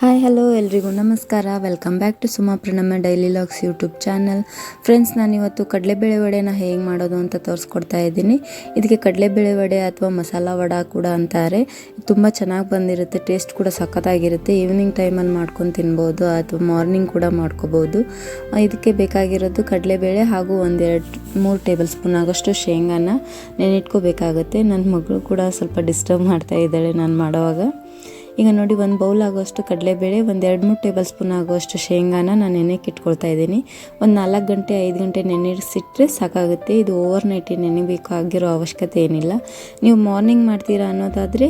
Hi hello ಎಲ್ರಿಗೂ. ನಮಸ್ಕಾರ. Welcome back to Suma Pranamma daily logs YouTube channel friends ನಾನಿವತ್ತು ಕಡಲೆಬೇಳೆ ವಡೆನ ಹೇಗೆ ಮಾಡೋದು ಅಂತ ತೋರಿಸ್ಕೊಡ್ತಾ ಇದ್ದೀನಿ. ಇದಕ್ಕೆ ಕಡಲೆಬೇಳೆ ವಡೆ ಅಥವಾ ಮಸಾಲ ವಡ ಕೂಡ ಅಂತಾರೆ. ತುಂಬ ಚೆನ್ನಾಗಿ ಬಂದಿರುತ್ತೆ ಟೇಸ್ಟ್ ಕೂಡ ಸಖತ್ತಾಗಿರುತ್ತೆ. ಈವ್ನಿಂಗ್ ಟೈಮಲ್ಲಿ ಮಾಡ್ಕೊಂಡು ತಿನ್ಬೋದು ಅಥವಾ ಮಾರ್ನಿಂಗ್ ಕೂಡ ಮಾಡ್ಕೋಬೋದು. ಇದಕ್ಕೆ ಬೇಕಾಗಿರೋದು ಕಡಲೆಬೇಳೆ ಹಾಗೂ ಒಂದೆರಡು, ಮೂರು ಟೇಬಲ್ ಸ್ಪೂನ್ ಆಗೋಷ್ಟು ಶೇಂಗಾನ ನೆನಿಟ್ಕೋಬೇಕಾಗುತ್ತೆ. ನನ್ನ ಮಗಳು ಕೂಡ ಸ್ವಲ್ಪ ಡಿಸ್ಟರ್ಬ್ ಮಾಡ್ತಾ ಇದ್ದಾಳೆ ನಾನು ಮಾಡೋವಾಗ. ಈಗ ನೋಡಿ ಒಂದು ಬೌಲ್ ಆಗೋಷ್ಟು ಕಡಲೆಬೇಳೆ, ಒಂದು ಎರಡು ಮೂರು ಟೇಬಲ್ ಸ್ಪೂನ್ ಆಗೋಷ್ಟು ಶೇಂಗಾನ ನಾನು ನೆನೆಗೆ ಇಟ್ಕೊಳ್ತಾ ಇದ್ದೀನಿ. ಒಂದು ನಾಲ್ಕು ಗಂಟೆ, ಐದು ಗಂಟೆ ನೆನೆಸಿಟ್ರೆ ಸಾಕಾಗುತ್ತೆ. ಇದು ಓವರ್ ನೈಟ್ ನೆನೆಬೇಕಾಗಿರೋ ಅವಶ್ಯಕತೆ ಏನಿಲ್ಲ. ನೀವು ಮಾರ್ನಿಂಗ್ ಮಾಡ್ತೀರಾ ಅನ್ನೋದಾದರೆ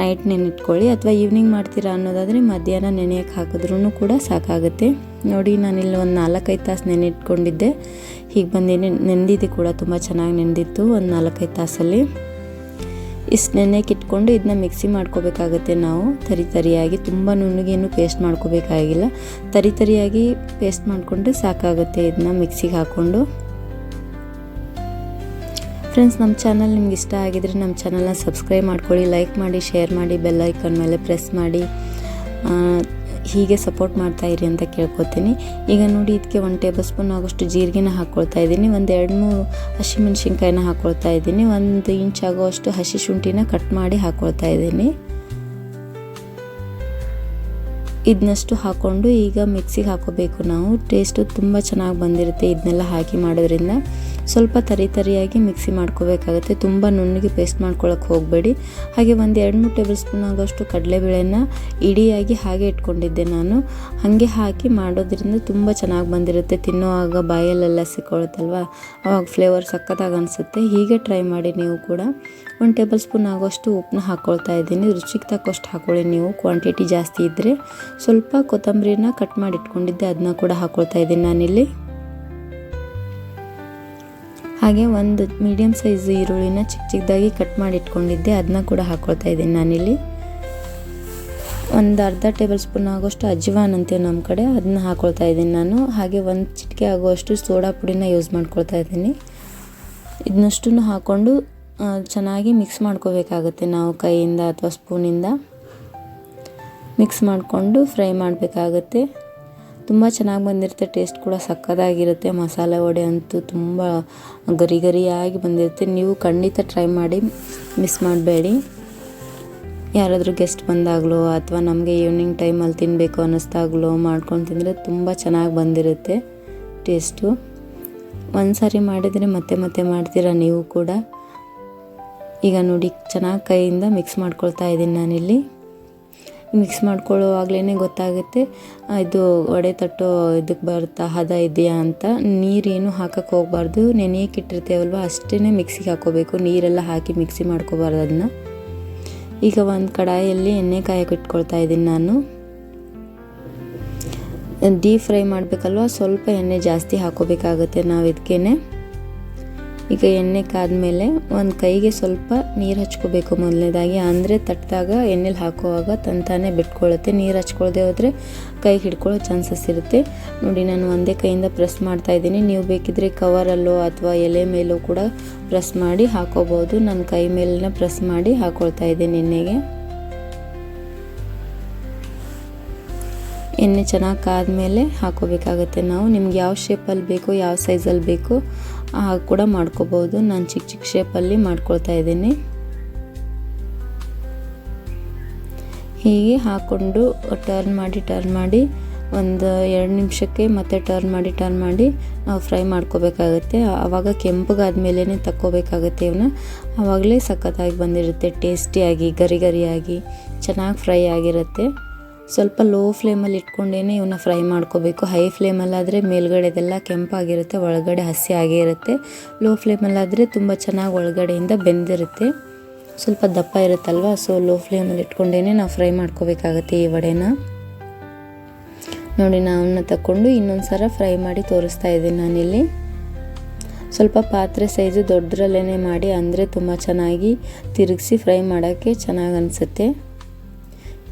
ನೈಟ್ ನೆನೆಟ್ಕೊಳ್ಳಿ, ಅಥವಾ ಈವ್ನಿಂಗ್ ಮಾಡ್ತೀರಾ ಅನ್ನೋದಾದರೆ ಮಧ್ಯಾಹ್ನ ನೆನೆಯಕ್ಕೆ ಹಾಕಿದ್ರೂ ಕೂಡ ಸಾಕಾಗುತ್ತೆ. ನೋಡಿ, ನಾನಿಲ್ಲಿ ಒಂದು ನಾಲ್ಕೈದು ತಾಸು ನೆನೆಟ್ಕೊಂಡಿದ್ದೆ. ಹೀಗೆ ಬಂದೇನೆ, ನೆಂದಿದ್ದು ಕೂಡ ತುಂಬ ಚೆನ್ನಾಗಿ ನೆಂದಿತ್ತು ಒಂದು ನಾಲ್ಕೈದು ತಾಸಲ್ಲಿ. ಇಷ್ಟು ನೆನೆಕ್ಕಿಟ್ಕೊಂಡು ಇದನ್ನ ಮಿಕ್ಸಿ ಮಾಡ್ಕೋಬೇಕಾಗುತ್ತೆ ನಾವು. ತರಿ ತರಿಯಾಗಿ ತುಂಬ ನುಣ್ಣಗೇನು ಪೇಸ್ಟ್ ಮಾಡ್ಕೋಬೇಕಾಗಿಲ್ಲ. ತರಿ ತರಿಯಾಗಿ ಪೇಸ್ಟ್ ಮಾಡಿಕೊಂಡ್ರೆ ಸಾಕಾಗುತ್ತೆ ಇದನ್ನ ಮಿಕ್ಸಿಗೆ ಹಾಕ್ಕೊಂಡು. ಫ್ರೆಂಡ್ಸ್ ನಮ್ಮ ಚಾನಲ್ ನಿಮ್ಗೆ ಇಷ್ಟ ಆಗಿದ್ರೆ ನಮ್ಮ ಚಾನಲ್ನ ಸಬ್ಸ್ಕ್ರೈಬ್ ಮಾಡ್ಕೊಳ್ಳಿ ಲೈಕ್ ಮಾಡಿ ಶೇರ್ ಮಾಡಿ ಬೆಲ್ ಐಕನ್ ಮೇಲೆ ಪ್ರೆಸ್ ಮಾಡಿ. ಹೀಗೆ ಸಪೋರ್ಟ್ ಮಾಡ್ತಾ ಇರಿ ಅಂತ ಕೇಳ್ಕೊತೀನಿ. ಈಗ ನೋಡಿ ಇದಕ್ಕೆ ಒಂದು ಟೇಬಲ್ ಸ್ಪೂನ್ ಆಗೋಷ್ಟು ಜೀರಿಗೆನ ಹಾಕ್ಕೊಳ್ತಾ ಇದ್ದೀನಿ. ಒಂದು ಎರಡು ಮೂರು ಹಸಿಮೆಣ್ಸಿನ್ಕಾಯಿನ ಹಾಕ್ಕೊಳ್ತಾ ಇದ್ದೀನಿ. ಒಂದು ಇಂಚ್ ಆಗೋಷ್ಟು ಹಸಿ ಶುಂಠಿನ ಕಟ್ ಮಾಡಿ ಹಾಕ್ಕೊಳ್ತಾ ಇದ್ದೀನಿ. ಇದನ್ನಷ್ಟು ಹಾಕ್ಕೊಂಡು ಈಗ ಮಿಕ್ಸಿಗೆ ಹಾಕೋಬೇಕು ನಾವು. ಟೇಸ್ಟು ತುಂಬ ಚೆನ್ನಾಗಿ ಬಂದಿರುತ್ತೆ ಇದನ್ನೆಲ್ಲ ಹಾಕಿ ಮಾಡೋದ್ರಿಂದ. ಸ್ವಲ್ಪ ತರಿ ತರಿಯಾಗಿ ಮಿಕ್ಸಿ ಮಾಡ್ಕೋಬೇಕಾಗುತ್ತೆ. ತುಂಬ ನುಣ್ಣಗೆ ಪೇಸ್ಟ್ ಮಾಡ್ಕೊಳ್ಳೋಕೆ ಹೋಗಬೇಡಿ. ಹಾಗೆ ಒಂದು ಎರಡು ಮೂರು ಟೇಬಲ್ ಸ್ಪೂನ್ ಆಗೋಷ್ಟು ಕಡಲೆಬೇಳೆನ ಇಡಿಯಾಗಿ ಹಾಗೆ ಇಟ್ಕೊಂಡಿದ್ದೆ ನಾನು. ಹಾಗೆ ಹಾಕಿ ಮಾಡೋದ್ರಿಂದ ತುಂಬ ಚೆನ್ನಾಗಿ ಬಂದಿರುತ್ತೆ. ತಿನ್ನೋವಾಗ ಬಾಯಲ್ಲೆಲ್ಲ ಸಿಕ್ಕೊಳುತ್ತಲ್ವ? ಅವಾಗ ಫ್ಲೇವರ್ ಸಕ್ಕತ್ತಾಗಿ ಅನಿಸುತ್ತೆ. ಹೀಗೆ ಟ್ರೈ ಮಾಡಿ ನೀವು ಕೂಡ. ಒಂದು ಟೇಬಲ್ ಸ್ಪೂನ್ ಆಗೋಷ್ಟು ಉಪ್ಪನ್ನ ಹಾಕ್ಕೊಳ್ತಾ ಇದ್ದೀನಿ. ರುಚಿಗೆ ತಕ್ಕಷ್ಟು ಹಾಕ್ಕೊಳ್ಳಿ ನೀವು. ಕ್ವಾಂಟಿಟಿ ಜಾಸ್ತಿ ಇದ್ದರೆ ಸ್ವಲ್ಪ ಕೊತ್ತಂಬರಿನ ಕಟ್ ಮಾಡಿ ಇಟ್ಕೊಂಡಿದ್ದೆ. ಅದನ್ನ ಕೂಡ ಹಾಕ್ಕೊಳ್ತಾ ಇದ್ದೀನಿ ನಾನಿಲ್ಲಿ. ಹಾಗೆ ಒಂದು ಮೀಡಿಯಮ್ ಸೈಜ್ ಈರುಳ್ಳಿನ ಚಿಕ್ಕ ಚಿಕ್ಕದಾಗಿ ಕಟ್ ಮಾಡಿ ಇಟ್ಕೊಂಡಿದ್ದೆ ಅದನ್ನ ಕೂಡ ಹಾಕ್ಕೊಳ್ತಾ ಇದ್ದೀನಿ ನಾನಿಲ್ಲಿ. ಒಂದು ಅರ್ಧ ಟೇಬಲ್ ಸ್ಪೂನ್ ಆಗೋಷ್ಟು ಅಜ್ವಾನ್ ಅಂತೀವಿ ನಮ್ಮ ಕಡೆ ಅದನ್ನ ಹಾಕ್ಕೊಳ್ತಾ ಇದ್ದೀನಿ ನಾನು. ಹಾಗೆ ಒಂದು ಚಿಟಿಕೆ ಆಗೋಷ್ಟು ಸೋಡಾ ಪುಡಿನ ಯೂಸ್ ಮಾಡ್ಕೊಳ್ತಾ ಇದ್ದೀನಿ. ಇದನ್ನಷ್ಟು ಹಾಕ್ಕೊಂಡು ಚೆನ್ನಾಗಿ ಮಿಕ್ಸ್ ಮಾಡ್ಕೋಬೇಕಾಗುತ್ತೆ ನಾವು ಕೈಯಿಂದ ಅಥವಾ ಸ್ಪೂನಿಂದ ಮಿಕ್ಸ್ ಮಾಡಿಕೊಂಡು ಫ್ರೈ ಮಾಡಬೇಕಾಗತ್ತೆ. ತುಂಬ ಚೆನ್ನಾಗಿ ಬಂದಿರುತ್ತೆ. ಟೇಸ್ಟ್ ಕೂಡ ಸಕ್ಕತ್ತಾಗಿರುತ್ತೆ ಮಸಾಲೆ ವಡೆ ಅಂತೂ ತುಂಬ ಗರಿ ಗರಿಯಾಗಿ ಬಂದಿರುತ್ತೆ. ನೀವು ಖಂಡಿತ ಟ್ರೈ ಮಾಡಿ ಮಿಸ್ ಮಾಡಬೇಡಿ. ಯಾರಾದರೂ ಗೆಸ್ಟ್ ಬಂದಾಗಲೋ ಅಥವಾ ನಮಗೆ ಈವ್ನಿಂಗ್ ಟೈಮಲ್ಲಿ ತಿನ್ನಬೇಕು ಅನ್ನಿಸ್ದಾಗಲೋ ಮಾಡ್ಕೊಂಡು ತಿಂದರೆ ತುಂಬ ಚೆನ್ನಾಗಿ ಬಂದಿರುತ್ತೆ ಟೇಸ್ಟು ಒಂದು ಸಾರಿ ಮಾಡಿದರೆ ಮತ್ತೆ ಮತ್ತೆ ಮಾಡ್ತೀರಾ ನೀವು ಕೂಡ? ಈಗ ನೋಡಿ, ಚೆನ್ನಾಗಿ ಕೈಯಿಂದ ಮಿಕ್ಸ್ ಮಾಡ್ಕೊಳ್ತಾ ಇದ್ದೀನಿ ನಾನಿಲ್ಲಿ. ಮಿಕ್ಸ್ ಮಾಡ್ಕೊಳ್ಳೋವಾಗಲೇ ಗೊತ್ತಾಗುತ್ತೆ. ಇದು ವಡೆ ತಟ್ಟೋ ಇದಕ್ಕೆ ಬರುತ್ತಾ ಹದ ಇದೆಯಾ ಅಂತ. ನೀರೇನು ಹಾಕಕ್ಕೆ ಹೋಗಬಾರ್ದು. ನೆನೆಯಕ್ಕೆ ಇಟ್ಟಿರ್ತೇವಲ್ವ ಅಷ್ಟೇ ಮಿಕ್ಸಿಗೆ ಹಾಕೋಬೇಕು ನೀರೆಲ್ಲ ಹಾಕಿ ಮಿಕ್ಸಿ ಮಾಡ್ಕೋಬಾರ್ದು ಅದನ್ನ ಈಗ ಒಂದು ಕಡಾಯಲ್ಲಿ ಎಣ್ಣೆ ಕಾಯಕ್ಕೆ ಇಟ್ಕೊಳ್ತಾ ಇದ್ದೀನಿ ನಾನು. ಡೀಪ್ ಫ್ರೈ ಮಾಡಬೇಕಲ್ವ, ಸ್ವಲ್ಪ ಎಣ್ಣೆ ಜಾಸ್ತಿ ಹಾಕೋಬೇಕಾಗುತ್ತೆ ನಾವು ಇದಕ್ಕೇನೆ ಈಗ ಎಣ್ಣೆ ಕಾದ್ಮೇಲೆ ಒಂದು ಕೈಗೆ ಸ್ವಲ್ಪ ನೀರು ಹಚ್ಕೋಬೇಕು ಮೊದಲನೇದಾಗಿ ಅಂದರೆ ತಟ್ಟಿದಾಗ ಎಣ್ಣೆಲಿ ಹಾಕುವಾಗ ತಂತಾನೆ ಬಿಟ್ಕೊಳ್ಳುತ್ತೆ ನೀರು ಹಚ್ಕೊಳ್ದೆ ಹೋದರೆ ಕೈಗೆ ಹಿಡ್ಕೊಳ್ಳೋ ಚಾನ್ಸಸ್ ಇರುತ್ತೆ. ನೋಡಿ, ನಾನು ಒಂದೇ ಕೈಯಿಂದ ಪ್ರೆಸ್ ಮಾಡ್ತಾ ಇದ್ದೀನಿ. ನೀವು ಬೇಕಿದ್ರೆ ಕವರಲ್ಲೋ ಅಥವಾ ಎಲೆ ಮೇಲೂ ಕೂಡ ಪ್ರೆಸ್ ಮಾಡಿ ಹಾಕೋಬೋದು ನನ್ನ ಕೈ ಮೇಲಿನ ಪ್ರೆಸ್ ಮಾಡಿ ಹಾಕೊಳ್ತಾ ಇದ್ದೀನಿ ಎಣ್ಣೆಗೆ. ಎಣ್ಣೆ ಚೆನ್ನಾಗಿ ಕಾದ್ಮೇಲೆ ಹಾಕೋಬೇಕಾಗತ್ತೆ ನಾವು. ನಿಮ್ಗೆ ಯಾವ ಶೇಪಲ್ಲಿ ಬೇಕೋ, ಯಾವ ಸೈಜಲ್ಲಿ ಬೇಕೋ ಕೂಡ ಮಾಡ್ಕೋಬೋದು ನಾನು ಚಿಕ್ಕ ಚಿಕ್ಕ ಶೇಪಲ್ಲಿ ಮಾಡ್ಕೊಳ್ತಾ ಇದ್ದೀನಿ. ಹೀಗೆ ಹಾಕ್ಕೊಂಡು ಟರ್ನ್ ಮಾಡಿ ಟರ್ನ್ ಮಾಡಿ ಒಂದು ಎರಡು ನಿಮಿಷಕ್ಕೆ ಮತ್ತೆ ಟರ್ನ್ ಮಾಡಿ ಟರ್ನ್ ಮಾಡಿ ನಾವು ಫ್ರೈ ಮಾಡ್ಕೋಬೇಕಾಗುತ್ತೆ. ಆವಾಗ ಕೆಂಪಗಾದ್ಮೇಲೆ ತಕ್ಕೋಬೇಕಾಗುತ್ತೆ ಇವನ್ನ. ಆವಾಗಲೇ ಸಖತ್ತಾಗಿ ಬಂದಿರುತ್ತೆ ಟೇಸ್ಟಿಯಾಗಿ ಗರಿ ಗರಿಯಾಗಿ, ಚೆನ್ನಾಗಿ ಫ್ರೈ ಆಗಿರುತ್ತೆ. ಸ್ವಲ್ಪ ಲೋ ಫ್ಲೇಮಲ್ಲಿ ಇಟ್ಕೊಂಡೇ ಇವನ್ನ ಫ್ರೈ ಮಾಡ್ಕೋಬೇಕು. ಹೈ ಫ್ಲೇಮಲ್ಲಾದರೆ ಮೇಲ್ಗಡೆದೆಲ್ಲ ಕೆಂಪಾಗಿರುತ್ತೆ, ಒಳಗಡೆ ಹಸಿ ಆಗೇ ಇರುತ್ತೆ. ಲೋ ಫ್ಲೇಮಲ್ಲಾದರೆ ತುಂಬ ಚೆನ್ನಾಗಿ ಒಳಗಡೆಯಿಂದ ಬೆಂದಿರುತ್ತೆ. ಸ್ವಲ್ಪ ದಪ್ಪ ಇರುತ್ತಲ್ವ ಸೊ ಲೋ ಫ್ಲೇಮಲ್ಲಿ ಇಟ್ಕೊಂಡೇನೆ ನಾವು ಫ್ರೈ ಮಾಡ್ಕೋಬೇಕಾಗತ್ತೆ ಈ ವಡೆನ. ನೋಡಿ ನಾವನ್ನ ತಗೊಂಡು ಇನ್ನೊಂದು ಸಲ ಫ್ರೈ ಮಾಡಿ ತೋರಿಸ್ತಾ ಇದ್ದೀನಿ ನಾನಿಲ್ಲಿ. ಸ್ವಲ್ಪ ಪಾತ್ರೆ ಸೈಜು ದೊಡ್ಡರಲ್ಲೇ ಮಾಡಿ, ಅಂದರೆ ತುಂಬ ಚೆನ್ನಾಗಿ ತಿರುಗಿಸಿ ಫ್ರೈ ಮಾಡೋಕ್ಕೆ ಚೆನ್ನಾಗಿ ಅನಿಸುತ್ತೆ.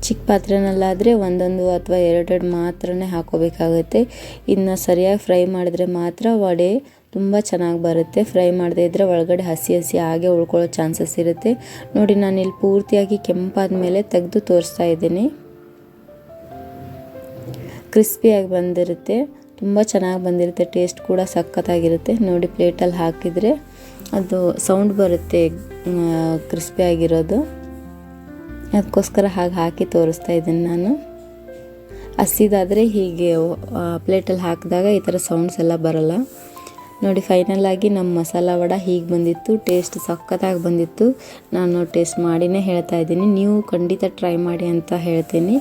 ಚಿಕ್ಕ ಪಾತ್ರೆನಲ್ಲಾದರೆ ಒಂದೊಂದು ಅಥವಾ ಎರಡೆರಡು ಮಾತ್ರನೇ ಹಾಕೋಬೇಕಾಗುತ್ತೆ. ಇದನ್ನ ಸರಿಯಾಗಿ ಫ್ರೈ ಮಾಡಿದ್ರೆ ಮಾತ್ರ ವಡೆ ತುಂಬ ಚೆನ್ನಾಗಿ ಬರುತ್ತೆ. ಫ್ರೈ ಮಾಡದೇ ಇದ್ದರೆ ಒಳಗಡೆ ಹಸಿ ಹಸಿ ಹಾಗೆ ಉಳ್ಕೊಳ್ಳೋ ಚಾನ್ಸಸ್ ಇರುತ್ತೆ. ನೋಡಿ, ನಾನು ಇಲ್ಲಿ ಪೂರ್ತಿಯಾಗಿ ಕೆಂಪಾದ ಮೇಲೆ ತೆಗೆದು ತೋರಿಸ್ತಾ ಇದ್ದೀನಿ. ಕ್ರಿಸ್ಪಿಯಾಗಿ ಬಂದಿರುತ್ತೆ. ತುಂಬ ಚೆನ್ನಾಗಿ ಬಂದಿರುತ್ತೆ. ಟೇಸ್ಟ್ ಕೂಡ ಸಖತ್ತಾಗಿರುತ್ತೆ. ನೋಡಿ, ಪ್ಲೇಟಲ್ಲಿ ಹಾಕಿದರೆ ಅದು ಸೌಂಡ್ ಬರುತ್ತೆ ಕ್ರಿಸ್ಪಿ ಆಗಿರೋದು ಅದಕ್ಕೋಸ್ಕರ ಹಾಗೆ ಹಾಕಿ ತೋರಿಸ್ತಾ ಇದ್ದೀನಿ ನಾನು. ಹಸಿದಾದರೆ ಹೀಗೆ ಪ್ಲೇಟಲ್ಲಿ ಹಾಕಿದಾಗ ಈ ಥರ ಸೌಂಡ್ಸ್ ಎಲ್ಲ ಬರಲ್ಲ. ನೋಡಿ ಫೈನಲ್ ಆಗಿ ನಮ್ಮ ಮಸಾಲ ವಡ ಹೀಗೆ ಬಂದಿತ್ತು ಟೇಸ್ಟ್ ಸಖತ್ತಾಗಿ ಬಂದಿತ್ತು. ನಾನು ಟೇಸ್ಟ್ ಮಾಡಿನೇ ಹೇಳ್ತಾ ಇದ್ದೀನಿ. ನೀವು ಖಂಡಿತ ಟ್ರೈ ಮಾಡಿ ಅಂತ ಹೇಳ್ತೀನಿ.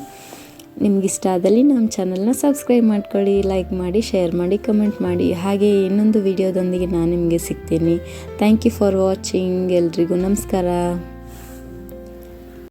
ನಿಮ್ಗೆ ಇಷ್ಟ ಆದಲ್ಲಿ ನಮ್ಮ ಚಾನಲ್ನ ಸಬ್ಸ್ಕ್ರೈಬ್ ಮಾಡ್ಕೊಳ್ಳಿ ಲೈಕ್ ಮಾಡಿ ಶೇರ್ ಮಾಡಿ ಕಮೆಂಟ್ ಮಾಡಿ. ಹಾಗೆ ಇನ್ನೊಂದು ವಿಡಿಯೋದೊಂದಿಗೆ ನಾನು ನಿಮಗೆ ಸಿಗ್ತೀನಿ. ಥ್ಯಾಂಕ್ ಯು ಫಾರ್ ವಾಚಿಂಗ್ ಎಲ್ರಿಗೂ ನಮಸ್ಕಾರ.